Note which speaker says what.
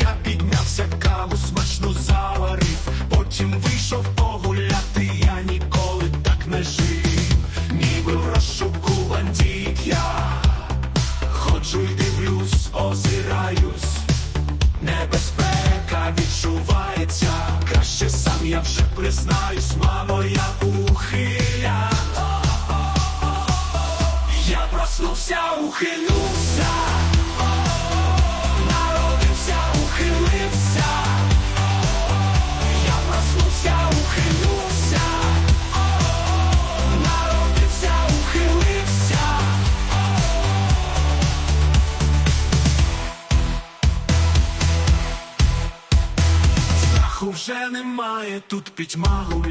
Speaker 1: я піднявся, каву смачну заварив, потім вийшов погуляти, я ніколи так не жив, ніби в розшуку бандит я. Ходжу й дивлюсь, озираюсь, небезпека відчувається, краще сам я вже признаюсь, мамо, я ухиля. Я проснувся, ухилюся, Вже немає, тут пітьма гуляє.